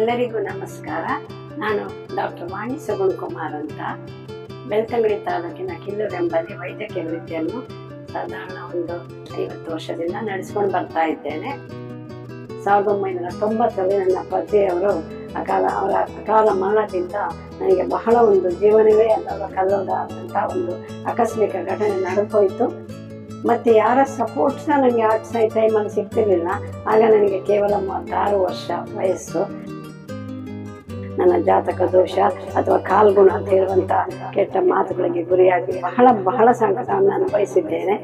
ಎಲ್ಲರಿಗೂ ನಮಸ್ಕಾರ. ನಾನು ಡಾಕ್ಟರ್ ವಾಣಿ ಸಗುಣ್ ಕುಮಾರ್ ಅಂತ. ಬೆಳ್ತಂಗಡಿ ತಾಲೂಕಿನ ಕಿಲ್ಲೂರೆಂಬಲ್ಲಿ ವೈದ್ಯಕೀಯ ವೃತ್ತಿಯನ್ನು ಸಾಧಾರಣ ಒಂದು ಐವತ್ತು ವರ್ಷದಿಂದ ನಡೆಸ್ಕೊಂಡು ಬರ್ತಾ ಇದ್ದೇನೆ. ಸಾವಿರದ ಒಂಬೈನೂರ ತೊಂಬತ್ತರಲ್ಲಿ ನನ್ನ ಪತಿಯವರು ಅಕಾಲ, ಅವರ ಅಕಾಲ ಮರಣದಿಂದ ನನಗೆ ಬಹಳ ಒಂದು ಜೀವನವೇ ಅಲ್ಲ ಕಲ್ಲೋದಾದಂಥ ಒಂದು ಆಕಸ್ಮಿಕ ಘಟನೆ ನಡೆದೋಯಿತು. ಮತ್ತು ಯಾರ ಸಪೋರ್ಟ್ ಸಹ ನನಗೆ ಆ ಟೈಮಲ್ಲಿ ಸಿಗ್ತಿರ್ಲಿಲ್ಲ. ಆಗ ನನಗೆ ಕೇವಲ ಮೂವತ್ತಾರು ವರ್ಷ ವಯಸ್ಸು. ನನ್ನ ಜಾತಕ ದೋಷ ಅಥವಾ ಕಾಲ್ಗುಣ ಅಂತ ಹೇಳುವಂಥ ಕೆಟ್ಟ ಮಾತುಗಳಿಗೆ ಗುರಿಯಾಗಿ ಬಹಳ ಬಹಳ ಸಂಕಟವನ್ನು ಅನುಭವಿಸಿದ್ದೇನೆ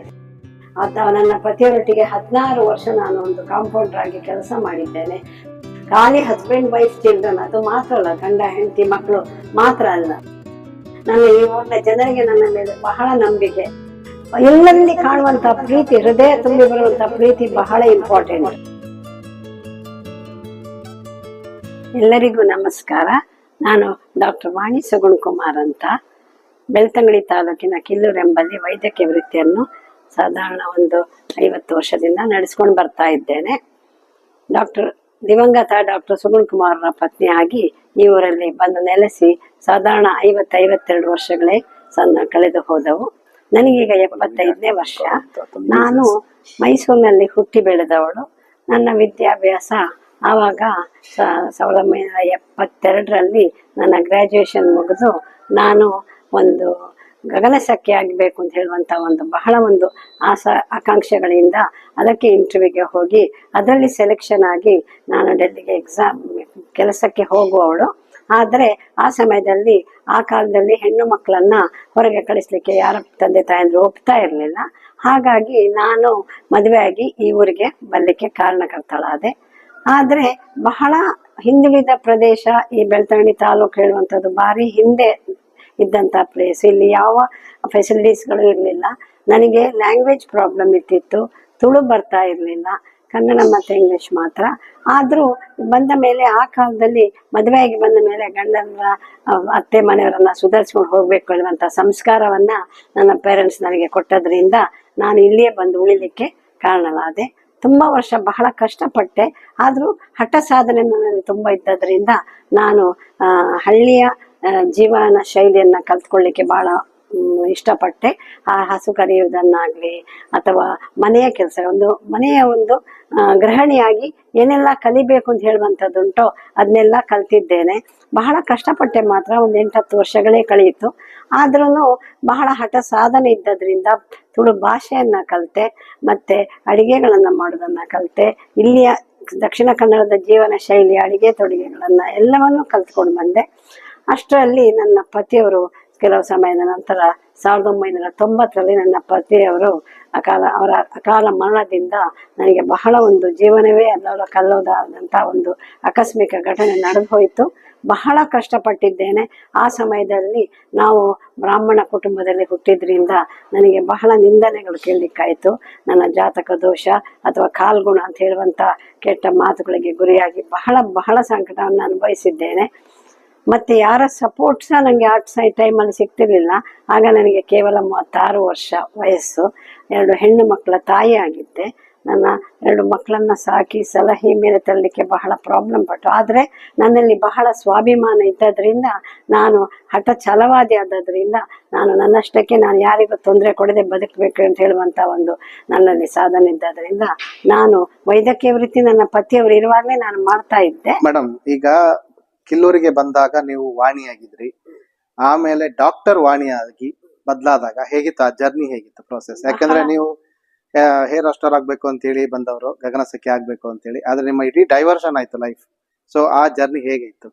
ಆತ ನನ್ನ ಪತಿಯವರೊಟ್ಟಿಗೆ ಹದಿನಾರು ವರ್ಷ ನಾನು ಒಂದು ಕಾಂಪೌಂಡರ್ ಆಗಿ ಕೆಲಸ ಮಾಡಿದ್ದೇನೆ. ಖಾಲಿ ಹಸ್ಬೆಂಡ್ ವೈಫ್ ಚಿಲ್ಡ್ರನ್ ಅದು ಮಾತ್ರ ಅಲ್ಲ, ಗಂಡ, ಹೆಂಡತಿ, ಮಕ್ಕಳು ಮಾತ್ರ ಅಲ್ಲ. ನನ್ನ ಈ ಊರಿನ ಜನರಿಗೆ ನನ್ನ ಮೇಲೆ ಬಹಳ ನಂಬಿಕೆ. ಎಲ್ಲರಲ್ಲಿ ಕಾಣುವಂತ ಪ್ರೀತಿ, ಹೃದಯ ತುಂಬಿ ಬರುವಂತ ಪ್ರೀತಿ ಬಹಳ ಇಂಪಾರ್ಟೆಂಟ್ ಎಲ್ಲರಿಗೂ ನಮಸ್ಕಾರ. ನಾನು ಡಾಕ್ಟರ್ ವಾಣಿ ಸುಗುಣ್ ಕುಮಾರ್ ಅಂತ. ಬೆಳ್ತಂಗಡಿ ತಾಲೂಕಿನ ಕಿಲ್ಲೂರೆಂಬಲ್ಲಿ ವೈದ್ಯಕೀಯ ವೃತ್ತಿಯನ್ನು ಸಾಧಾರಣ ಒಂದು ಐವತ್ತು ವರ್ಷದಿಂದ ನಡೆಸ್ಕೊಂಡು ಬರ್ತಾ ಇದ್ದೇನೆ. ಡಾಕ್ಟರ್ ದಿವಂಗತ ಡಾಕ್ಟರ್ ಸುಗುಣ್ ಕುಮಾರ್ರ ಪತ್ನಿಯಾಗಿ ಈ ಊರಲ್ಲಿ ಬಂದು ನೆಲೆಸಿ ಸಾಧಾರಣ ಐವತ್ತೈವತ್ತೆರಡು ವರ್ಷಗಳೇ ಸಣ್ಣ ಕಳೆದು ಹೋದವು. ನನಗೀಗ ಎಪ್ಪತ್ತೈದನೇ ವರ್ಷ. ನಾನು ಮೈಸೂರಿನಲ್ಲಿ ಹುಟ್ಟಿ ಬೆಳೆದವಳು. ನನ್ನ ವಿದ್ಯಾಭ್ಯಾಸ ಆವಾಗ ಸಾವಿರದ ಒಂಬೈನೂರ ಎಪ್ಪತ್ತೆರಡರಲ್ಲಿ ನನ್ನ ಗ್ರ್ಯಾಜುಯೇಷನ್ ಮುಗಿದು ನಾನು ಒಂದು ಗಗನಸಖ್ಯ ಆಗಬೇಕು ಅಂತ ಹೇಳುವಂಥ ಒಂದು ಬಹಳ ಒಂದು ಆಸಾ, ಆಕಾಂಕ್ಷೆಗಳಿಂದ ಅದಕ್ಕೆ ಇಂಟರ್ವ್ಯೂಗೆ ಹೋಗಿ ಅದರಲ್ಲಿ ಸೆಲೆಕ್ಷನ್ ಆಗಿ ನಾನು ಡೆಲ್ಲಿಗೆ ಎಕ್ಸಾಮ್ ಕೆಲಸಕ್ಕೆ ಹೋಗುವವಳು. ಆದರೆ ಆ ಸಮಯದಲ್ಲಿ, ಆ ಕಾಲದಲ್ಲಿ ಹೆಣ್ಣು ಮಕ್ಕಳನ್ನ ಹೊರಗೆ ಕಳಿಸ್ಲಿಕ್ಕೆ ಯಾರ ತಂದೆ ತಾಯಂದ್ರು ಒಪ್ತಾ ಇರಲಿಲ್ಲ. ಹಾಗಾಗಿ ನಾನು ಮದುವೆಯಾಗಿ ಈ ಊರಿಗೆ ಬರಲಿಕ್ಕೆ ಕಾರಣಕರ್ತಳಾದೆ. ಆದರೆ ಬಹಳ ಹಿಂದುಳಿದ ಪ್ರದೇಶ ಈ ಬೆಳ್ತಂಗಡಿ ತಾಲೂಕು ಹೇಳುವಂಥದ್ದು ಭಾರಿ ಹಿಂದೆ ಇದ್ದಂಥ ಪ್ಲೇಸ್ ಇಲ್ಲಿ ಯಾವ ಫೆಸಿಲಿಟೀಸ್ಗಳು ಇರಲಿಲ್ಲ. ನನಗೆ ಲ್ಯಾಂಗ್ವೇಜ್ ಪ್ರಾಬ್ಲಮ್ ಇರ್ತಿತ್ತು. ತುಳು ಬರ್ತಾ ಇರಲಿಲ್ಲ. ಕನ್ನಡ ಮತ್ತು ಇಂಗ್ಲಿಷ್ ಮಾತ್ರ. ಆದರೂ ಬಂದ ಮೇಲೆ ಆ ಕಾಲದಲ್ಲಿ ಮದುವೆಯಾಗಿ ಬಂದ ಮೇಲೆ ಗಂಡನ ಅತ್ತೆ ಮನೆಯವರನ್ನ ಸುಧಾರಿಸ್ಕೊಂಡು ಹೋಗ್ಬೇಕು ಅನ್ನುವಂಥ ಸಂಸ್ಕಾರವನ್ನ ನನ್ನ ಪೇರೆಂಟ್ಸ್ ನನಗೆ ಕೊಟ್ಟದ್ರಿಂದ ನಾನು ಇಲ್ಲಿಯೇ ಬಂದು ಉಳಿಲಿಕ್ಕೆ ಕಾರಣಲಾದೆ ತುಂಬ ವರ್ಷ ಬಹಳ ಕಷ್ಟಪಟ್ಟೆ. ಆದರೂ ಹಠ ಸಾಧನೆ ನನಗೆ ತುಂಬ ಇದ್ದದ್ರಿಂದ ನಾನು ಹಳ್ಳಿಯ ಜೀವನ ಶೈಲಿಯನ್ನು ಕಲ್ತ್ಕೊಳ್ಳಿಕ್ಕೆ ಮ್, ಇಷ್ಟಪಟ್ಟೆ. ಆ ಹಸು ಕರೆಯುವುದನ್ನಾಗಲಿ ಅಥವಾ ಮನೆಯ ಕೆಲಸ ಒಂದು ಮನೆಯ ಒಂದು ಗೃಹಿಣಿಯಾಗಿ ಏನೆಲ್ಲ ಕಲಿಬೇಕು ಅಂತ ಹೇಳುವಂಥದ್ದುಂಟೋ ಅದನ್ನೆಲ್ಲ ಕಲ್ತಿದ್ದೇನೆ. ಬಹಳ ಕಷ್ಟಪಟ್ಟೆ ಮಾತ್ರ ಒಂದು ಎಂಟತ್ತು ವರ್ಷಗಳೇ ಕಳೆಯಿತು. ಆದ್ರೂ ಬಹಳ ಹಠ ಸಾಧನೆ ಇದ್ದದ್ರಿಂದ ತುಳು ಭಾಷೆಯನ್ನು ಕಲಿತೆ, ಮತ್ತು ಅಡಿಗೆಗಳನ್ನು ಮಾಡೋದನ್ನು ಕಲಿತೆ, ಇಲ್ಲಿಯ ದಕ್ಷಿಣ ಕನ್ನಡದ ಜೀವನ ಶೈಲಿ, ಅಡಿಗೆ ತೊಡುಗೆಗಳನ್ನು ಎಲ್ಲವನ್ನೂ ಕಲ್ತ್ಕೊಂಡು ಬಂದೆ. ಅಷ್ಟರಲ್ಲಿ ನನ್ನ ಪತಿಯವರು ಕೆಲವು ಸಮಯದ ನಂತರ ಸಾವಿರದ ಒಂಬೈನೂರ ತೊಂಬತ್ತರಲ್ಲಿ ನನ್ನ ಪತಿಯವರು ಅಕಾಲ, ಅವರ ಅಕಾಲ ಮರಣದಿಂದ ನನಗೆ ಬಹಳ ಒಂದು ಜೀವನವೇ ಅಲ್ಲವಲ್ಲ ಕಲ್ಲೋದಾದಂಥ ಒಂದು ಆಕಸ್ಮಿಕ ಘಟನೆ ನಡೆದು ಹೋಯಿತು ಬಹಳ ಕಷ್ಟಪಟ್ಟಿದ್ದೇನೆ. ಆ ಸಮಯದಲ್ಲಿ ನಾವು ಬ್ರಾಹ್ಮಣ ಕುಟುಂಬದಲ್ಲಿ ಹುಟ್ಟಿದ್ರಿಂದ ನನಗೆ ಬಹಳ ನಿಂದನೆಗಳು ಕೇಳಲಿಕ್ಕಾಯಿತು. ನನ್ನ ಜಾತಕ ದೋಷ ಅಥವಾ ಕಾಲ್ಗುಣ ಅಂತ ಹೇಳುವಂಥ ಕೆಟ್ಟ ಮಾತುಗಳಿಗೆ ಗುರಿಯಾಗಿ ಬಹಳ ಬಹಳ ಸಂಕಟವನ್ನು ಅನುಭವಿಸಿದ್ದೇನೆ. ಮತ್ತೆ ಯಾರ ಸಪೋರ್ಟ್ ಸಹ ನನಗೆ ಆ ಟೈಮಲ್ಲಿ ಸಿಗ್ತಿರ್ಲಿಲ್ಲ. ಆಗ ನನಗೆ ಕೇವಲ ಮೂವತ್ತಾರು ವರ್ಷ ವಯಸ್ಸು, ಎರಡು ಹೆಣ್ಣು ಮಕ್ಕಳ ತಾಯಿ ಆಗಿದ್ದೆ. ನನ್ನ ಎರಡು ಮಕ್ಕಳನ್ನ ಸಾಕಿ ಸಲಹೆ ಮೇಲೆ ತರಲಿಕ್ಕೆ ಬಹಳ ಪ್ರಾಬ್ಲಮ್ ಪಟ್ಟು. ಆದರೆ ನನ್ನಲ್ಲಿ ಬಹಳ ಸ್ವಾಭಿಮಾನ ಇದ್ದದ್ರಿಂದ, ನಾನು ಹಠ ಛಲವಾದಿ ಆದದ್ರಿಂದ, ನಾನು ನನ್ನಷ್ಟಕ್ಕೆ ನಾನು ಯಾರಿಗೂ ತೊಂದರೆ ಕೊಡದೆ ಬದುಕಬೇಕು ಅಂತ ಹೇಳುವಂಥ ಒಂದು ನನ್ನಲ್ಲಿ ಸಾಧನೆ ಇದ್ದದ್ರಿಂದ, ನಾನು ವೈದ್ಯಕೀಯ ವೃತ್ತಿ ನನ್ನ ಪತಿಯವರು ಇರುವಾಗಲೇ ನಾನು ಮಾಡ್ತಾ ಇದ್ದೆ. ಮೇಡಮ್ ಈಗ ಕಿಲ್ಲೂರಿಗೆ ಬಂದಾಗ ನೀವು ವಾಣಿಯಾಗಿದ್ರಿ. ಆಮೇಲೆ ಡಾಕ್ಟರ್ ವಾಣಿಯಾಗಿ ಬದಲಾದಾಗ ಹೇಗಿತ್ತು ಆ ಜರ್ನಿ ಹೇಗಿತ್ತು ಪ್ರೋಸೆಸ್ ಯಾಕಂದ್ರೆ ನೀವು ಹೇರ್ ಅಸ್ಟರ್ ಆಗ್ಬೇಕು ಅಂತ ಹೇಳಿ ಬಂದವರು ಗಗನಸಖಿ ಆಗ್ಬೇಕು ಅಂತ ಹೇಳಿ ಆದ್ರೆ ನಿಮ್ಮ ಇಡೀ ಡೈವರ್ಷನ್ ಆಯ್ತು ಲೈಫ್ ಸೊ ಆ ಜರ್ನಿ ಹೇಗಿತ್ತು?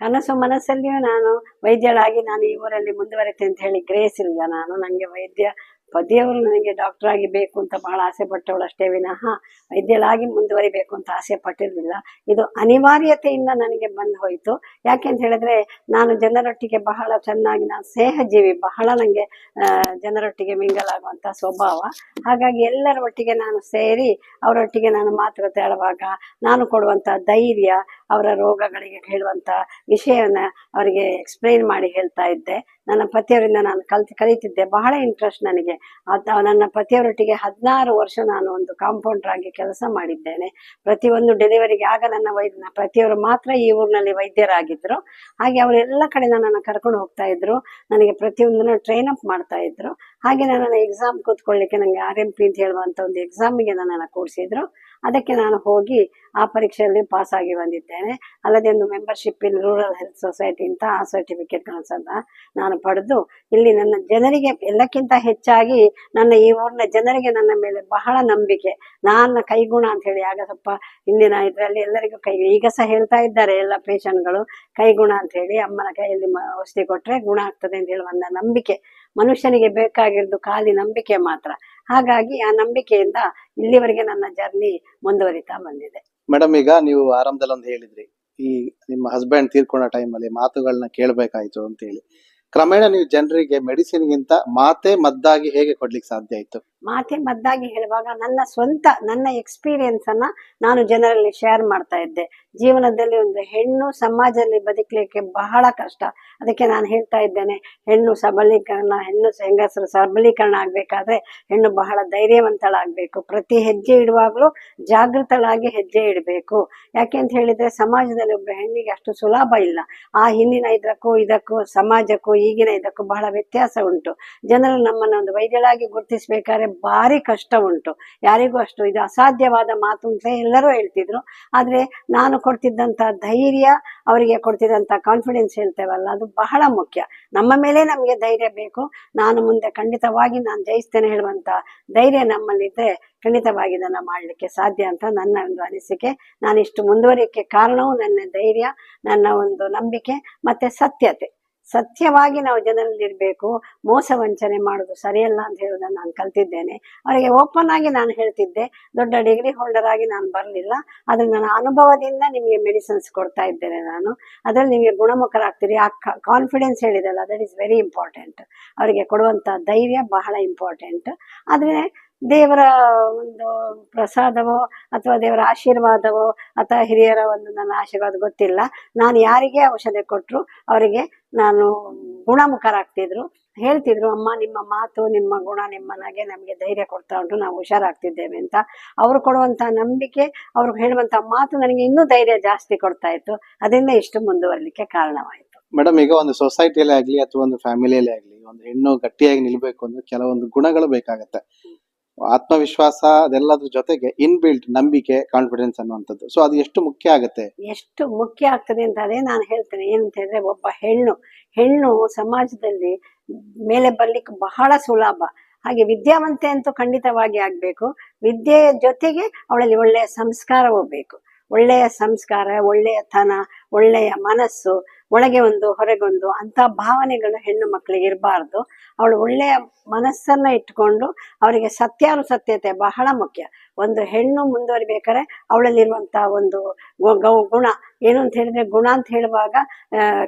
ಕನಸು ಮನಸ್ಸಲ್ಲಿಯೂ ನಾನು ವೈದ್ಯಳಾಗಿ ನಾನು ಈ ಊರಲ್ಲಿ ಮುಂದುವರಿತೆ ಅಂತ ಹೇಳಿ ಗ್ರೇಸ್ ಇಲ್ಲ ನಾನು. ನನಗೆ ವೈದ್ಯ ಪತಿಯವರು ನನಗೆ ಡಾಕ್ಟರ್ ಆಗಿ ಬೇಕು ಅಂತ ಬಹಳ ಆಸೆ ಪಟ್ಟವಳು ಅಷ್ಟೇ ವಿನಃ ವೈದ್ಯಳಾಗಿ ಮುಂದುವರಿಬೇಕು ಅಂತ ಆಸೆ ಪಟ್ಟಿರಲಿಲ್ಲ. ಇದು ಅನಿವಾರ್ಯತೆಯಿಂದ ನನಗೆ ಬಂದು ಹೋಯಿತು. ಯಾಕೆ ಅಂತ ಹೇಳಿದ್ರೆ ನಾನು ಜನರೊಟ್ಟಿಗೆ ಬಹಳ ಚೆನ್ನಾಗಿ, ನಾನು ಸ್ನೇಹಜೀವಿ, ಬಹಳ ನನಗೆ ಜನರೊಟ್ಟಿಗೆ ಮಿಂಗಲ್ ಆಗುವಂಥ ಸ್ವಭಾವ. ಹಾಗಾಗಿ ಎಲ್ಲರ ಒಟ್ಟಿಗೆ ನಾನು ಸೇರಿ ಅವರೊಟ್ಟಿಗೆ ನಾನು ಮಾತುಕತೆ ಆಡುವಾಗ ನಾನು ಕೊಡುವಂಥ ಧೈರ್ಯ ಅವರ ರೋಗಗಳಿಗೆ ಹೇಳುವಂತ ವಿಷಯವನ್ನ ಅವರಿಗೆ ಎಕ್ಸ್ಪ್ಲೈನ್ ಮಾಡಿ ಹೇಳ್ತಾ ಇದ್ದೆ. ನನ್ನ ಪತಿಯವರಿಂದ ನಾನು ಕಲ್ತು, ಕಲಿತಿದ್ದೆ. ಬಹಳ ಇಂಟ್ರೆಸ್ಟ್ ನನಗೆ. ನನ್ನ ಪತಿಯವರೊಟ್ಟಿಗೆ ಹದಿನಾರು ವರ್ಷ ನಾನು ಒಂದು ಕಾಂಪೌಂಡರ್ ಆಗಿ ಕೆಲಸ ಮಾಡಿದ್ದೇನೆ. ಪ್ರತಿಯೊಂದು ಡೆಲಿವರಿಗೆ ಆಗ ನನ್ನ ವೈದ್ಯ ಪ್ರತಿಯವರು ಮಾತ್ರ ಈ ಊರಿನಲ್ಲಿ ವೈದ್ಯರಾಗಿದ್ರು. ಹಾಗೆ ಅವರೆಲ್ಲ ಕಡೆ ನನ್ನನ್ನು ಕರ್ಕೊಂಡು ಹೋಗ್ತಾ ಇದ್ರು. ನನಗೆ ಪ್ರತಿಯೊಂದನ್ನು ಟ್ರೈನ್ ಅಪ್ ಮಾಡ್ತಾ ಇದ್ರು. ಹಾಗೆ ನನ್ನ ಎಕ್ಸಾಮ್ ಕೂತ್ಕೊಳ್ಳಿಕ್ಕೆ ನನಗೆ ಆರ್ ಎಂ ಪಿ ಅಂತ ಹೇಳುವಂತ ಒಂದು ಎಕ್ಸಾಮಿಗೆ ನನ್ನನ್ನು ಕೂಡಿಸಿದ್ರು. ಅದಕ್ಕೆ ನಾನು ಹೋಗಿ ಆ ಪರೀಕ್ಷೆಯಲ್ಲಿ ಪಾಸ್ ಆಗಿ ಬಂದಿದ್ದೇನೆ. ಅಲ್ಲದೆ ಒಂದು membership in rural health society ಅಂತ ಆ ಸರ್ಟಿಫಿಕೇಟ್ಗಳನ್ನು ಸಹ ನಾನು ಪಡೆದು, ಇಲ್ಲಿ ನನ್ನ ಜನರಿಗೆ ಎಲ್ಲಕ್ಕಿಂತ ಹೆಚ್ಚಾಗಿ ನನ್ನ ಈ ಊರಿನ ಜನರಿಗೆ ನನ್ನ ಮೇಲೆ ಬಹಳ ನಂಬಿಕೆ. ನನ್ನ ಕೈಗುಣ ಅಂತ ಹೇಳಿ, ಆಗ ಸ್ವಲ್ಪ ಇಂದಿನ ಇದರಲ್ಲಿ ಎಲ್ಲರಿಗೂ ಕೈ ಈಗ ಸಹ ಹೇಳ್ತಾ ಇದ್ದಾರೆ ಎಲ್ಲ ಪೇಷಂಟ್ಗಳು ಕೈಗುಣ ಅಂತ ಹೇಳಿ ಅಮ್ಮನ ಕೈಯಲ್ಲಿ ಔಷಧಿ ಕೊಟ್ಟರೆ ಗುಣ ಆಗ್ತದೆ ಅಂತ ಹೇಳುವ ನಂಬಿಕೆ. ಮನುಷ್ಯನಿಗೆ ಬೇಕಾಗಿರೋದು ಖಾಲಿ ನಂಬಿಕೆ ಮಾತ್ರ. ಹಾಗಾಗಿ ಆ ನಂಬಿಕೆಯಿಂದ ಇಲ್ಲಿವರೆಗೆ ನನ್ನ ಜರ್ನಿ ಮುಂದುವರಿತಾ ಬಂದಿದೆ. ಮೇಡಮ್, ಈಗ ನೀವು ಆರಂಭದಲ್ಲಿ ಒಂದು ಹೇಳಿದ್ರಿ, ಈ ನಿಮ್ಮ ಹಸ್ಬೆಂಡ್ ತೀರ್ಕೊಂಡ ಟೈಮಲ್ಲಿ ಮಾತುಗಳನ್ನ ಕೇಳಬೇಕಾಯ್ತು ಅಂತ ಹೇಳಿ ಕ್ರಮೇಣ ನೀವು ಜನರಿಗೆ ಮೆಡಿಸಿನ್ಗಿಂತ ಮಾತೇ ಮದ್ದಾಗಿ ಹೇಗೆ ಕೊಡ್ಲಿಕ್ಕೆ ಸಾಧ್ಯ ಆಯ್ತು? ಮಾತೆ ಮದ್ದಾಗಿ ಹೇಳುವಾಗ ನನ್ನ ಸ್ವಂತ, ನನ್ನ ಎಕ್ಸ್ಪೀರಿಯನ್ಸ್ ಅನ್ನ ನಾನು ಜನರಲ್ಲಿ ಶೇರ್ ಮಾಡ್ತಾ ಇದ್ದೆ. ಜೀವನದಲ್ಲಿ ಒಂದು ಹೆಣ್ಣು ಸಮಾಜದಲ್ಲಿ ಬದುಕಲಿಕ್ಕೆ ಬಹಳ ಕಷ್ಟ. ಅದಕ್ಕೆ ನಾನು ಹೇಳ್ತಾ ಇದ್ದೇನೆ, ಹೆಣ್ಣು ಸಬಲೀಕರಣ, ಹೆಣ್ಣು ಹೆಂಗಸರು ಸಬಲೀಕರಣ ಆಗ್ಬೇಕಾದ್ರೆ ಹೆಣ್ಣು ಬಹಳ ಧೈರ್ಯವಂತಳಾಗ್ಬೇಕು. ಪ್ರತಿ ಹೆಜ್ಜೆ ಇಡುವಾಗಲೂ ಜಾಗೃತಳಾಗಿ ಹೆಜ್ಜೆ ಇಡಬೇಕು. ಯಾಕೆ ಅಂತ ಹೇಳಿದ್ರೆ ಸಮಾಜದಲ್ಲಿ ಒಬ್ಬ ಹೆಣ್ಣಿಗೆ ಅಷ್ಟು ಸುಲಭ ಇಲ್ಲ. ಆ ಹಿಂದಿನ ಇದಕ್ಕೂ ಇದಕ್ಕೂ, ಸಮಾಜಕ್ಕೂ, ಈಗಿನ ಇದಕ್ಕೂ ಬಹಳ ವ್ಯತ್ಯಾಸ ಉಂಟು. ಜನರು ನಮ್ಮನ್ನು ಒಂದು ವೈದ್ಯಳಾಗಿ ಗುರುತಿಸ್ಬೇಕಾದ್ರೆ ಭಾರಿ ಕಷ್ಟ ಉಂಟು. ಯಾರಿಗೂ ಅಷ್ಟು ಇದು ಅಸಾಧ್ಯವಾದ ಮಾತು ಅಂತ ಎಲ್ಲರೂ ಹೇಳ್ತಿದ್ರು. ಆದರೆ ನಾನು ಕೊಡ್ತಿದ್ದಂಥ ಧೈರ್ಯ, ಅವರಿಗೆ ಕೊಡ್ತಿದ್ದಂಥ ಕಾನ್ಫಿಡೆನ್ಸ್ ಹೇಳ್ತೇವಲ್ಲ, ಅದು ಬಹಳ ಮುಖ್ಯ. ನಮ್ಮ ಮೇಲೆ ನಮಗೆ ಧೈರ್ಯ ಬೇಕು. ನಾನು ಮುಂದೆ ಖಂಡಿತವಾಗಿ ನಾನು ಜಯಿಸ್ತೇನೆ ಹೇಳುವಂಥ ಧೈರ್ಯ ನಮ್ಮಲ್ಲಿದ್ದರೆ ಖಂಡಿತವಾಗಿ ಇದನ್ನು ಮಾಡಲಿಕ್ಕೆ ಸಾಧ್ಯ ಅಂತ ನನ್ನ ಒಂದು ಅನಿಸಿಕೆ. ನಾನು ಇಷ್ಟು ಮುಂದುವರಿಯಕ್ಕೆ ಕಾರಣವು ನನ್ನ ಧೈರ್ಯ, ನನ್ನ ಒಂದು ನಂಬಿಕೆ, ಮತ್ತು ಸತ್ಯತೆ. ಸತ್ಯವಾಗಿ ನಾವು ಜನರಲ್ಲಿರಬೇಕು, ಮೋಸ ವಂಚನೆ ಮಾಡೋದು ಸರಿಯಲ್ಲ ಅಂತ ಹೇಳೋದನ್ನ ನಾನು ಕಲ್ತಿದ್ದೇನೆ. ಅವರಿಗೆ ಓಪನ್ ಆಗಿ ನಾನು ಹೇಳ್ತಿದ್ದೆ, ದೊಡ್ಡ ಡಿಗ್ರಿ ಹೋಲ್ಡರ್ ಆಗಿ ನಾನು ಬರಲಿಲ್ಲ ಅದ್ರ ನನ್ನ ಅನುಭವದಿಂದ ನಿಮಗೆ ಮೆಡಿಸಿನ್ಸ್ ಕೊಡ್ತಾ ಇದ್ದೇನೆ ನಾನು. ಅದರಲ್ಲಿ ನಿಮಗೆ ಗುಣಮುಖರಾಗ್ತೀರಿ. ಆ ಕಾನ್ಫಿಡೆನ್ಸ್ ಹೇಳಿದಲ್ಲ ದಟ್ ಈಸ್ ವೆರಿ ಇಂಪಾರ್ಟೆಂಟ್ ಅವರಿಗೆ ಕೊಡುವಂಥ ಧೈರ್ಯ ಬಹಳ ಇಂಪಾರ್ಟೆಂಟ್ ಆದ್ರೆ ದೇವರ ಒಂದು ಪ್ರಸಾದವೋ ಅಥವಾ ದೇವರ ಆಶೀರ್ವಾದವೋ ಅಥವಾ ಹಿರಿಯರ ಒಂದು ನನ್ನ ಆಶೀರ್ವಾದ ಗೊತ್ತಿಲ್ಲ. ನಾನು ಯಾರಿಗೆ ಔಷಧಿ ಕೊಟ್ಟರು ಅವರಿಗೆ ನಾನು ಗುಣಮುಖರಾಗ್ತಿದ್ರು. ಹೇಳ್ತಿದ್ರು, ಅಮ್ಮ, ನಿಮ್ಮ ಮಾತು, ನಿಮ್ಮ ಗುಣ, ನಿಮ್ಮ ನಗೆ ನಮಗೆ ಧೈರ್ಯ ಕೊಡ್ತಾ ಉಂಟು, ನಾವು ಹುಷಾರಾಗ್ತಿದ್ದೇವೆ ಅಂತ. ಅವರು ಕೊಡುವಂತ ನಂಬಿಕೆ, ಅವ್ರು ಹೇಳುವಂತ ಮಾತು ನನಗೆ ಇನ್ನೂ ಧೈರ್ಯ ಜಾಸ್ತಿ ಕೊಡ್ತಾ ಇತ್ತು. ಅದರಿಂದ ಇಷ್ಟು ಮುಂದುವರಲಿಕ್ಕೆ ಕಾರಣವಾಯಿತು. ಮೇಡಮ್ ಈಗ ಒಂದು ಸೊಸೈಟಿಯಲ್ಲಿ ಆಗ್ಲಿ ಅಥವಾ ಒಂದು ಫ್ಯಾಮಿಲಿಯಲ್ಲಿ ಆಗ್ಲಿ, ಒಂದು ಹೆಣ್ಣು ಗಟ್ಟಿಯಾಗಿ ನಿಲ್ಬೇಕು ಅಂದ್ರೆ ಕೆಲವೊಂದು ಗುಣಗಳು ಬೇಕಾಗತ್ತೆ. ಆತ್ಮವಿಶ್ವಾಸ ಅದೆಲ್ಲದ್ರ ಜೊತೆಗೆ ಇನ್ಬಿಲ್ಟ್ ನಂಬಿಕೆ ಕಾನ್ಫಿಡೆನ್ಸ್ ಅನ್ನುವಂಥದ್ದು. ಸೊ ಅದು ಎಷ್ಟು ಮುಖ್ಯ ಆಗುತ್ತೆ? ಎಷ್ಟು ಮುಖ್ಯ ಆಗ್ತದೆ ಅಂತ ಅದೇ ನಾನು ಹೇಳ್ತೇನೆ. ಏನಂತ ಹೇಳಿದ್ರೆ ಒಬ್ಬ ಹೆಣ್ಣು ಹೆಣ್ಣು ಸಮಾಜದಲ್ಲಿ ಮೇಲೆ ಬರ್ಲಿಕ್ಕೆ ಬಹಳ ಸುಲಭ. ಹಾಗೆ ವಿದ್ಯಾವಂತೆ ಅಂತೂ ಖಂಡಿತವಾಗಿ ಆಗ್ಬೇಕು. ವಿದ್ಯೆಯ ಜೊತೆಗೆ ಅವಳಲ್ಲಿ ಒಳ್ಳೆಯ ಸಂಸ್ಕಾರವೂ ಬೇಕು. ಒಳ್ಳೆಯ ಸಂಸ್ಕಾರ, ಒಳ್ಳೆಯ ತನ, ಒಳ್ಳೆಯ ಮನಸ್ಸು, ಒಳಗೆ ಒಂದು, ಹೊರಗೊಂದು ಅಂತ ಭಾವನೆಗಳು ಹೆಣ್ಣು ಮಕ್ಕಳಿಗೆ ಇರಬಾರ್ದು. ಅವಳು ಒಳ್ಳೆಯ ಮನಸ್ಸನ್ನ ಇಟ್ಕೊಂಡು ಅವರಿಗೆ ಸತ್ಯಾನುಸತ್ಯತೆ ಬಹಳ ಮುಖ್ಯ. ಒಂದು ಹೆಣ್ಣು ಮುಂದುವರಿಬೇಕಾದ್ರೆ ಅವಳಲ್ಲಿರುವಂತ ಒಂದು ಗುಣ. ಏನು ಅಂತ ಹೇಳಿದ್ರೆ ಗುಣ ಅಂತ ಹೇಳುವಾಗ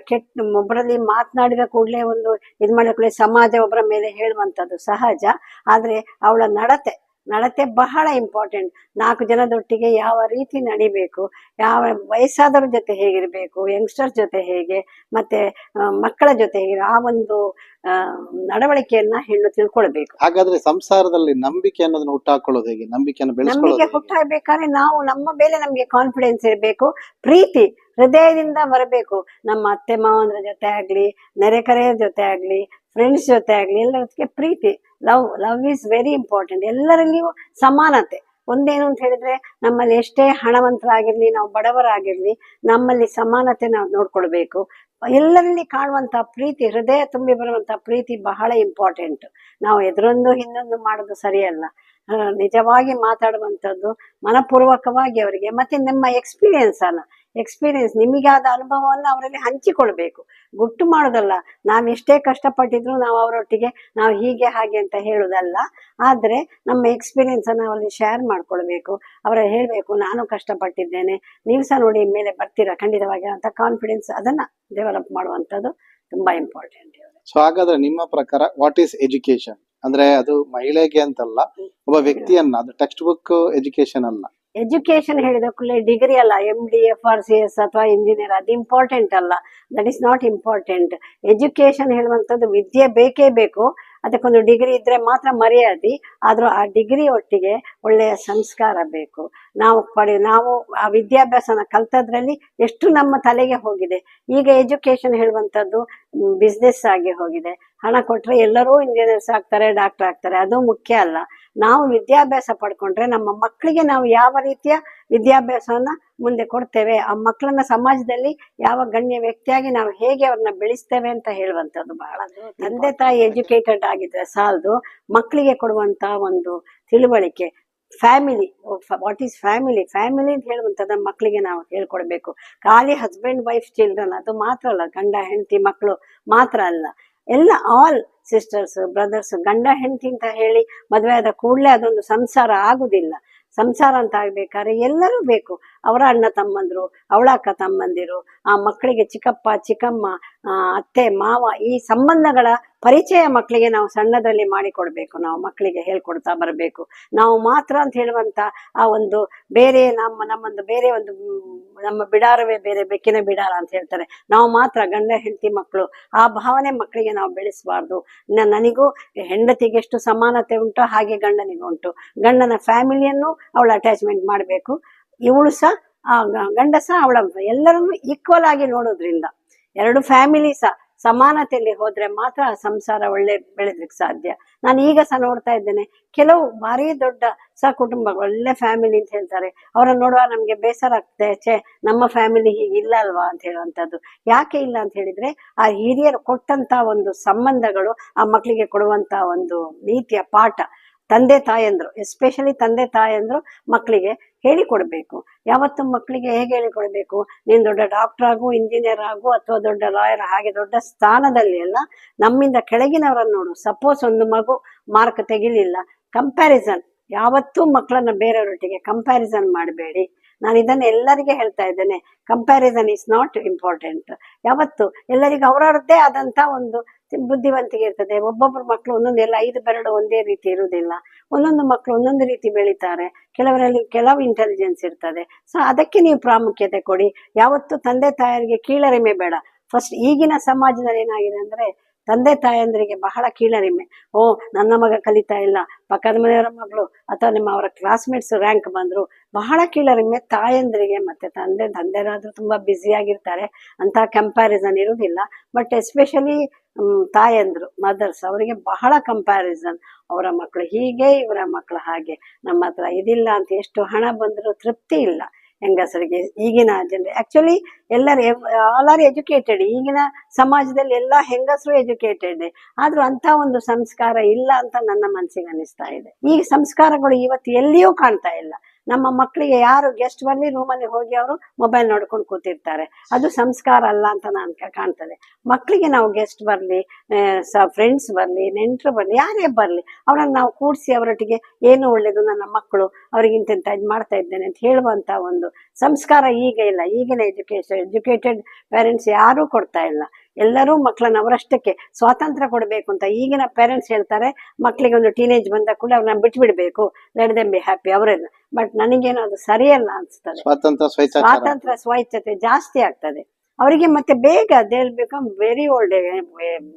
ಕೆಟ್ಟ ಒಬ್ಬರಲ್ಲಿ ಮಾತನಾಡಿದ ಕೂಡಲೇ ಒಂದು ಇದು ಮಾಡಿದ ಕೂಡಲೇ ಸಮಾಜ ಒಬ್ಬರ ಮೇಲೆ ಹೇಳುವಂಥದ್ದು ಸಹಜ. ಆದ್ರೆ ಅವಳ ನಡತೆ ನಡತೆ ಬಹಳ ಇಂಪಾರ್ಟೆಂಟ್ ನಾಲ್ಕು ಜನದೊಟ್ಟಿಗೆ ಯಾವ ರೀತಿ ನಡಿಬೇಕು ಯಾವ ವಯಸ್ಸಾದವ್ರ ಜೊತೆ ಹೇಗಿರಬೇಕು ಯಂಗ್ಸ್ಟರ್ ಜೊತೆ ಹೇಗೆ ಮತ್ತೆ ಮಕ್ಕಳ ಜೊತೆ ಹೇಗೆ ಆ ಒಂದು ನಡವಳಿಕೆಯನ್ನ ಹೆಣ್ಣು ತಿಳ್ಕೊಳ್ಬೇಕು. ಹಾಗಾದ್ರೆ ಸಂಸಾರದಲ್ಲಿ ನಂಬಿಕೆ ಅನ್ನೋದನ್ನ ಹುಟ್ಟಾಕೊಳ್ಳೋದು ಹೇಗೆ? ನಂಬಿಕೆಯನ್ನು ನಂಬಿಕೆ? ಹುಟ್ಟಾಗಬೇಕಾದ್ರೆ ನಾವು ನಮ್ಮ ಮೇಲೆ ನಮಗೆ ಕಾನ್ಫಿಡೆನ್ಸ್ ಇರಬೇಕು ಪ್ರೀತಿ ಹೃದಯದಿಂದ ಬರಬೇಕು. ನಮ್ಮ ಅತ್ತೆ ಮಾವಂದ್ರ ಜೊತೆ ಆಗ್ಲಿ ನೆರೆಕರೆಯ ಜೊತೆ ಆಗ್ಲಿ ಫ್ರೆಂಡ್ಸ್ ಜೊತೆ ಆಗ್ಲಿ ಎಲ್ಲದಕ್ಕೆ ಪ್ರೀತಿ. Love love is very important ಎಲ್ಲರಲ್ಲಿಯೂ ಸಮಾನತೆ. ಒಂದೇನು ಅಂತ ಹೇಳಿದ್ರೆ, ನಮ್ಮಲ್ಲಿ ಎಷ್ಟೇ ಹಣವಂತರಾಗಿರ್ಲಿ, ನಾವು ಬಡವರಾಗಿರ್ಲಿ, ನಮ್ಮಲ್ಲಿ ಸಮಾನತೆ ನಾವು ನೋಡ್ಕೊಳ್ಬೇಕು. ಎಲ್ಲರಲ್ಲಿ ಕಾಣುವಂತ ಪ್ರೀತಿ, ಹೃದಯ ತುಂಬಿ ಬರುವಂತ ಪ್ರೀತಿ ಬಹಳ ಇಂಪಾರ್ಟೆಂಟ್ ನಾವು ಎದುರೊಂದು, ಹಿಂದೊಂದು ಮಾಡೋದು ಸರಿಯಲ್ಲ. ನಿಜವಾಗಿ ಮಾತಾಡುವಂಥದ್ದು ಮನಪೂರ್ವಕವಾಗಿ ಅವರಿಗೆ. ಮತ್ತೆ ನಿಮ್ಮ ಎಕ್ಸ್ಪೀರಿಯನ್ಸ್ ಅಲ್ಲ. ಎಕ್ಸ್ಪೀರಿಯನ್ಸ್ ನಿಮಗಾದ ಅನುಭವವನ್ನು ಅವರಲ್ಲಿ ಹಂಚಿಕೊಳ್ಬೇಕು. ಗುಟ್ಟು ಮಾಡೋದಲ್ಲ ನಾವು ಎಷ್ಟೇ ಕಷ್ಟಪಟ್ಟಿದ್ರು ನಾವು ಅವರೊಟ್ಟಿಗೆ ನಾವು ಹೀಗೆ ಹಾಗೆ ಅಂತ ಹೇಳೋದಲ್ಲ. ಆದರೆ ನಮ್ಮ ಎಕ್ಸ್ಪೀರಿಯನ್ಸ್ ಅನ್ನು ಅವರಲ್ಲಿ ಶೇರ್ ಮಾಡ್ಕೊಳ್ಬೇಕು. ಅವರ ಹೇಳಬೇಕು ನಾನು ಕಷ್ಟಪಟ್ಟಿದ್ದೇನೆ ನೀವು ಸಹ ನೋಡಿ ಮೇಲೆ ಬರ್ತೀರಾ? ಖಂಡಿತವಾಗಿ ಅಂತ ಕಾನ್ಫಿಡೆನ್ಸ್ ಅದನ್ನು ಡೆವಲಪ್ ಮಾಡುವಂಥದ್ದು ತುಂಬಾ ಇಂಪಾರ್ಟೆಂಟ್ ಸೊ ಹಾಗಾದ್ರೆ ನಿಮ್ಮ ಪ್ರಕಾರ ವಾಟ್ ಈಸ್ ಎಜುಕೇಶನ್ ಅಂದ್ರೆ ಅದು ಮಹಿಳೆಗೆ ಅಂತಲ್ಲ ಒಬ್ಬ ವ್ಯಕ್ತಿಯನ್ನ ಅದು ಟೆಕ್ಸ್ಟ್ ಬುಕ್ ಎಜುಕೇಶನ್ ಅಲ್ಲ ಎಜುಕೇಶನ್ ಹೇಳಿದ ಕೂಡಲೇ ಡಿಗ್ರಿ ಅಲ್ಲ M D F R C S ಅಥವಾ ಇಂಜಿನಿಯರ್ ಅದು ಇಂಪಾರ್ಟೆಂಟ್ ಅಲ್ಲ. That is not important education ಹೇಳುವಂಥದ್ದು ವಿದ್ಯೆ ಬೇಕೇ ಬೇಕು. ಅದಕ್ಕೊಂದು ಡಿಗ್ರಿ ಇದ್ರೆ ಮಾತ್ರ ಮರ್ಯಾದೆ. ಆದರೂ ಆ ಡಿಗ್ರಿ ಒಟ್ಟಿಗೆ ಒಳ್ಳೆಯ ಸಂಸ್ಕಾರ ಬೇಕು. ನಾವು ಪಡೆ, ನಾವು ಆ ವಿದ್ಯಾಭ್ಯಾಸನ ಕಲ್ತದ್ರಲ್ಲಿ ಎಷ್ಟು ನಮ್ಮ ತಲೆಗೆ ಹೋಗಿದೆ. ಈಗ ಎಜುಕೇಶನ್ ಹೇಳುವಂಥದ್ದು ಬಿಸ್ನೆಸ್ ಆಗಿ ಹೋಗಿದೆ. ಹಣ ಕೊಟ್ಟರೆ ಎಲ್ಲರೂ ಇಂಜಿನಿಯರ್ಸ್ ಆಗ್ತಾರೆ ಡಾಕ್ಟರ್ ಆಗ್ತಾರೆ. ಅದು ಮುಖ್ಯ ಅಲ್ಲ. ನಾವು ವಿದ್ಯಾಭ್ಯಾಸ ಪಡ್ಕೊಂಡ್ರೆ ನಮ್ಮ ಮಕ್ಕಳಿಗೆ ನಾವು ಯಾವ ರೀತಿಯ ವಿದ್ಯಾಭ್ಯಾಸವನ್ನ ಮುಂದೆ ಕೊಡ್ತೇವೆ? ಆ ಮಕ್ಕಳನ್ನ ಸಮಾಜದಲ್ಲಿ ಯಾವ ಗಣ್ಯ ವ್ಯಕ್ತಿಯಾಗಿ ನಾವು ಹೇಗೆ ಅವ್ರನ್ನ ಬೆಳೆಸ್ತೇವೆ ಅಂತ ಹೇಳುವಂಥದ್ದು ಬಹಳ. ತಂದೆ ತಾಯಿ ಎಜುಕೇಟೆಡ್ ಆಗಿದ್ರೆ ಸಾಲದು ಮಕ್ಕಳಿಗೆ ಕೊಡುವಂತ ಒಂದು ತಿಳುವಳಿಕೆ family what is family? Family ಅಂತ ಹೇಳುವಂಥದ್ದು ಮಕ್ಕಳಿಗೆ ನಾವು ಹೇಳ್ಕೊಡ್ಬೇಕು. ಖಾಲಿ ಹಸ್ಬೆಂಡ್ ವೈಫ್ ಚಿಲ್ಡ್ರನ್ ಅದು ಮಾತ್ರ ಅಲ್ಲ ಗಂಡ ಹೆಂಡತಿ ಮಕ್ಕಳು ಮಾತ್ರ ಅಲ್ಲ. ಎಲ್ಲ ಆಲ್ ಸಿಸ್ಟರ್ಸ್ ಬ್ರದರ್ಸ್ ಗಂಡ, ಹೆಂಡತಿ ಅಂತ ಹೇಳಿ ಮದುವೆ ಆದ ಕೂಡಲೇ ಅದೊಂದು ಸಂಸಾರ ಆಗುದಿಲ್ಲ. ಸಂಸಾರ ಅಂತ ಆಗ್ಬೇಕಾದ್ರೆ ಎಲ್ಲರೂ ಬೇಕು. ಅವರ ಅಣ್ಣ ತಮ್ಮಂದಿರು, ಅವಳ ಅಕ್ಕ ತಮ್ಮಂದಿರು, ಆ ಮಕ್ಕಳಿಗೆ ಚಿಕ್ಕಪ್ಪ, ಚಿಕ್ಕಮ್ಮ ಅತ್ತೆ, ಮಾವ ಈ ಸಂಬಂಧಗಳ ಪರಿಚಯ ಮಕ್ಕಳಿಗೆ ನಾವು ಸಣ್ಣದಲ್ಲಿ ಮಾಡಿಕೊಡ್ಬೇಕು. ನಾವು ಮಕ್ಕಳಿಗೆ ಹೇಳ್ಕೊಡ್ತಾ ಬರಬೇಕು. ನಾವು ಮಾತ್ರ ಅಂತ ಹೇಳುವಂತ ಆ ಒಂದು ಬೇರೆ ನಮ್ಮ, ನಮ್ಮೊಂದು ಬೇರೆ ಒಂದು ನಮ್ಮ ಬಿಡಾರವೇ ಬೇರೆ, ಬೆಕ್ಕಿನ ಬಿಡಾರ ಅಂತ ಹೇಳ್ತಾರೆ. ನಾವು ಮಾತ್ರ ಗಂಡ, ಹೆಂಡತಿ ಮಕ್ಕಳು, ಆ ಭಾವನೆ ಮಕ್ಕಳಿಗೆ ನಾವು ಬೆಳೆಸಬಾರ್ದು. ನನಗೂ ಹೆಂಡತಿಗೆ ಎಷ್ಟು ಸಮಾನತೆ ಉಂಟು ಹಾಗೆ ಗಂಡನಿಗೂ ಉಂಟು. ಗಂಡನ ಫ್ಯಾಮಿಲಿಯನ್ನು ಅವಳು ಅಟ್ಯಾಚ್ಮೆಂಟ್ ಮಾಡಬೇಕು. ಇವಳು ಸಹ, ಆ ಗ- ಗಂಡ ಸಹ ಅವಳ ಎಲ್ಲರನ್ನು ಈಕ್ವಲ್ ಆಗಿ ನೋಡೋದ್ರಿಂದ, ಎರಡು ಫ್ಯಾಮಿಲಿ ಸಹ ಸಮಾನತೆಯಲ್ಲಿ ಹೋದ್ರೆ ಮಾತ್ರ ಆ ಸಂಸಾರ ಒಳ್ಳೆ ಬೆಳೆದ್ಲಿಕ್ಕೆ ಸಾಧ್ಯ. ನಾನು ಈಗ ಸಹ ನೋಡ್ತಾ ಇದ್ದೇನೆ, ಕೆಲವು ಭಾರಿ ದೊಡ್ಡ ಸಹ ಕುಟುಂಬ ಒಳ್ಳೆ ಫ್ಯಾಮಿಲಿ ಅಂತ ಹೇಳ್ತಾರೆ, ಅವರನ್ನು ನೋಡುವ ನಮ್ಗೆ ಬೇಸರ ಆಗ್ತದೆ, ಛೇ, ನಮ್ಮ ಫ್ಯಾಮಿಲಿ ಹೀಗೆ ಇಲ್ಲ ಅಲ್ವಾ ಅಂತ ಹೇಳುವಂಥದ್ದು. ಯಾಕೆ ಇಲ್ಲ ಅಂತ ಹೇಳಿದ್ರೆ, ಆ ಹಿರಿಯರು ಕೊಟ್ಟಂತ ಒಂದು ಸಂಬಂಧಗಳು ಆ ಮಕ್ಕಳಿಗೆ ಕೊಡುವಂತ ಒಂದು ನೀತಿಯ ಪಾಠ. ತಂದೆ ತಾಯಂದ್ರು ಎಸ್ಪೆಷಲಿ ತಂದೆ ತಾಯಂದ್ರು ಮಕ್ಕಳಿಗೆ ಹೇಳಿಕೊಡ್ಬೇಕು. ಯಾವತ್ತು ಮಕ್ಕಳಿಗೆ ಹೇಗೆ ಹೇಳಿಕೊಡ್ಬೇಕು? ನೀನು ದೊಡ್ಡ ಡಾಕ್ಟರ್ ಆಗು ಇಂಜಿನಿಯರ್ ಆಗು, ಅಥವಾ ದೊಡ್ಡ ಲಾಯರ್ ಹಾಗೆ ದೊಡ್ಡ ಸ್ಥಾನದಲ್ಲಿ ಎಲ್ಲ ನಮ್ಮಿಂದ ಕೆಳಗಿನವರನ್ನು ನೋಡು. ಸಪೋಸ್ ಒಂದು ಮಗು ಮಾರ್ಕ್ ತೆಗಿಲಿಲ್ಲ ಕಂಪ್ಯಾರಿಸನ್ ಯಾವತ್ತೂ ಮಕ್ಕಳನ್ನ ಬೇರೆಯವರೊಟ್ಟಿಗೆ ಕಂಪ್ಯಾರಿಸನ್ ಮಾಡಬೇಡಿ. ನಾನು ಇದನ್ನು ಎಲ್ಲರಿಗೆ ಹೇಳ್ತಾ ಇದ್ದೇನೆ. ಕಂಪ್ಯಾರಿಸನ್ ಇಸ್ ನಾಟ್ ಇಂಪಾರ್ಟೆಂಟ್ ಯಾವತ್ತು? ಎಲ್ಲರಿಗೂ ಅವರವ್ರದ್ದೇ ಆದಂಥ ಒಂದು ಬುದ್ಧಿವಂತಿಕೆ ಇರ್ತದೆ. ಒಬ್ಬೊಬ್ಬರು ಮಕ್ಕಳು ಒಂದೊಂದು ಎಲ್ಲ ಐದು ಬೆರಡು ಒಂದೇ ರೀತಿ ಇರುವುದಿಲ್ಲ. ಒಂದೊಂದು ಮಕ್ಕಳು ಒಂದೊಂದು ರೀತಿ ಬೆಳೀತಾರೆ. ಕೆಲವರಲ್ಲಿ ಕೆಲವು ಇಂಟೆಲಿಜೆನ್ಸ್ ಇರ್ತದೆ. ಸೊ ಅದಕ್ಕೆ ನೀವು ಪ್ರಾಮುಖ್ಯತೆ ಕೊಡಿ. ಯಾವತ್ತು ತಂದೆ ತಾಯರಿಗೆ ಕೀಳರಿಮೆ ಬೇಡ. ಫಸ್ಟ್ ಈಗಿನ ಸಮಾಜದಲ್ಲಿ ಏನಾಗಿದೆ ಅಂದ್ರೆ ತಂದೆ ತಾಯಂದರಿಗೆ ಬಹಳ ಕೀಳರಿಮೆ. ಓ, ನನ್ನ ಮಗ ಕಲಿತಾ ಇಲ್ಲ. ಪಕ್ಕದ ಮನೆಯವರ ಮಗಳು ಅಥವಾ ನಿಮ್ಮ ಅವರ ಕ್ಲಾಸ್ಮೇಟ್ಸ್ ರ್ಯಾಂಕ್ ಬಂದರು ಬಹಳ ಕೀಳರಿಮೆ. ತಾಯಂದರಿಗೆ ಮತ್ತೆ ತಂದೆ ತಂದೆನಾದರೂ ತುಂಬಾ ಬ್ಯುಸಿ ಆಗಿರ್ತಾರೆ. ಅಂತ ಕಂಪ್ಯಾರಿಸನ್ ಇರುವುದಿಲ್ಲ. ಬಟ್ ಎಸ್ಪೆಷಲಿ ತಾಯಂದರು ಮದರ್ಸ್ ಅವರಿಗೆ ಬಹಳ ಕಂಪ್ಯಾರಿಸನ್ ಅವರ ಮಕ್ಕಳು ಹೀಗೆ, ಇವರ ಮಕ್ಕಳು ಹಾಗೆ. ನಮ್ಮ ಹತ್ರ ಇದಿಲ್ಲ ಅಂತ ಎಷ್ಟು ಹಣ ಬಂದರೂ ತೃಪ್ತಿ ಇಲ್ಲ. ಹೆಂಗಸರಿಗೆ ಈಗಿನ ಜನರು ಆಕ್ಚುಲಿ ಎಲ್ಲರೂ ಆಲ್ ಆರ್ ಎಜುಕೇಟೆಡ್ ಈಗಿನ ಸಮಾಜದಲ್ಲಿ ಎಲ್ಲ ಹೆಂಗಸರು ಎಜುಕೇಟೆಡ್ ಆದ್ರೂ ಅಂತ ಒಂದು ಸಂಸ್ಕಾರ ಇಲ್ಲ ಅಂತ ನನ್ನ ಮನಸ್ಸಿಗೆ ಅನಿಸ್ತಾ ಇದೆ. ಈ ಸಂಸ್ಕಾರಗಳು ಇವತ್ತು ಎಲ್ಲಿಯೂ ಕಾಣ್ತಾ ಇಲ್ಲ. ನಮ್ಮ ಮಕ್ಕಳಿಗೆ ಯಾರು ಗೆಸ್ಟ್ ಬರ್ಲಿ ರೂಮಲ್ಲಿ ಹೋಗಿ ಅವರು ಮೊಬೈಲ್ ನೋಡ್ಕೊಂಡು ಕೂತಿರ್ತಾರೆ. ಅದು ಸಂಸ್ಕಾರ ಅಲ್ಲ ಅಂತ ನಾನು ಕಾಣ್ತದೆ. ಮಕ್ಕಳಿಗೆ ನಾವು ಗೆಸ್ಟ್ ಬರ್ಲಿ ಫ್ರೆಂಡ್ಸ್ ಬರ್ಲಿ, ನೆಂಟರು ಬರ್ಲಿ, ಯಾರೇ ಬರ್ಲಿ, ಅವರನ್ನು ನಾವು ಕೂಡಿಸಿ ಅವರೊಟ್ಟಿಗೆ ಏನು ಒಳ್ಳೇದು ನನ್ನ ಮಕ್ಕಳು ಅವ್ರಿಗೆ ಇಂತೆಂತ ಇದು ಮಾಡ್ತಾ ಇದ್ದೇನೆ ಅಂತ ಹೇಳುವಂತ ಒಂದು ಸಂಸ್ಕಾರ ಈಗ ಇಲ್ಲ. ಈಗಿನ ಎಜುಕೇಶನ್ ಎಜುಕೇಟೆಡ್ ಪೇರೆಂಟ್ಸ್ ಯಾರೂ ಕೊಡ್ತಾ ಇಲ್ಲ. ಎಲ್ಲರೂ ಮಕ್ಕಳನ್ನ ಅವರಷ್ಟಕ್ಕೆ ಸ್ವಾತಂತ್ರ್ಯ ಕೊಡಬೇಕು ಅಂತ ಈಗಿನ ಪೇರೆಂಟ್ಸ್ ಹೇಳ್ತಾರೆ ಮಕ್ಕಳಿಗೆ ಒಂದು ಟೀನೇಜ್ ಬಂದ ಕೂಡ ಅವ್ರನ್ನ ಬಿಟ್ಬಿಡ್ಬೇಕು. ಲೆಟ್ ದೆಮ್ ಬಿ ಹ್ಯಾಪಿ ಅವರೆಲ್ಲ ಬಟ್ ನನಗೇನು ಅದು ಸರಿಯಲ್ಲ ಅನ್ಸ್ತದೆ. ಸ್ವಾತಂತ್ರ್ಯ ಸ್ವಾತಂತ್ರ್ಯ ಸ್ವಚ್ಛತೆ ಜಾಸ್ತಿ ಆಗ್ತದೆ. ಅವರಿಗೆ ಮತ್ತೆ ಬೇಗ ದೇ ಬಿಕಮ್ ವೆರಿ ಓಲ್ಡ್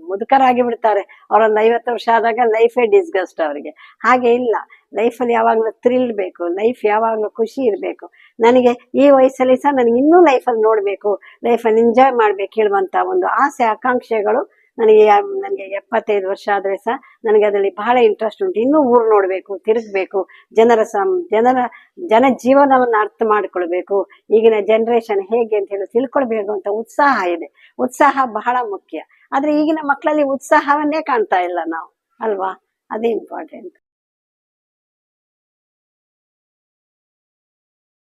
ಮುದುಕರಾಗಿ ಬಿಡ್ತಾರೆ ಅವರೊಂದು ಐವತ್ತು ವರ್ಷ ಆದಾಗ ಲೈಫೇ ಡಿಸ್ಗಸ್ಟ್ ಅವರಿಗೆ. ಹಾಗೆ ಇಲ್ಲ. ಲೈಫಲ್ಲಿ ಯಾವಾಗಲೂ ಥ್ರಿಲ್ ಬೇಕು ಲೈಫ್ ಯಾವಾಗಲೂ ಖುಷಿ ಇರಬೇಕು. ನನಗೆ ಈ ವಯಸ್ಸಲ್ಲಿ ಸಹ ನನಗೆ ಇನ್ನೂ ಲೈಫಲ್ಲಿ ನೋಡಬೇಕು ಲೈಫಲ್ಲಿ ಎಂಜಾಯ್ ಮಾಡಬೇಕು ಹೇಳುವಂಥ ಒಂದು ಆಸೆ, ಆಕಾಂಕ್ಷೆಗಳು ನನಗೆ ನನಗೆ ಎಪ್ಪತ್ತೈದು ವರ್ಷ ಆದರೆ ಸಹ ನನಗೆ ಅದರಲ್ಲಿ ಬಹಳ ಇಂಟ್ರೆಸ್ಟ್ ಉಂಟು. ಇನ್ನೂ ಊರು ನೋಡಬೇಕು, ತಿರುಗಬೇಕು, ಜನರ ಸಂ, ಜನರ, ಜನ ಜೀವನವನ್ನು ಅರ್ಥ ಮಾಡಿಕೊಳ್ಬೇಕು, ಈಗಿನ ಜನರೇಷನ್ ಹೇಗೆ ಅಂತ ಹೇಳಿ ತಿಳ್ಕೊಳ್ಬೇಕು ಅಂತ ಉತ್ಸಾಹ ಇದೆ. ಉತ್ಸಾಹ ಬಹಳ ಮುಖ್ಯ. ಆದರೆ ಈಗಿನ ಮಕ್ಕಳಲ್ಲಿ ಉತ್ಸಾಹವನ್ನೇ ಕಾಣ್ತಾ ಇಲ್ಲ ನಾವು. ಅಲ್ವಾ? ಅದೇ ಇಂಪಾರ್ಟೆಂಟ್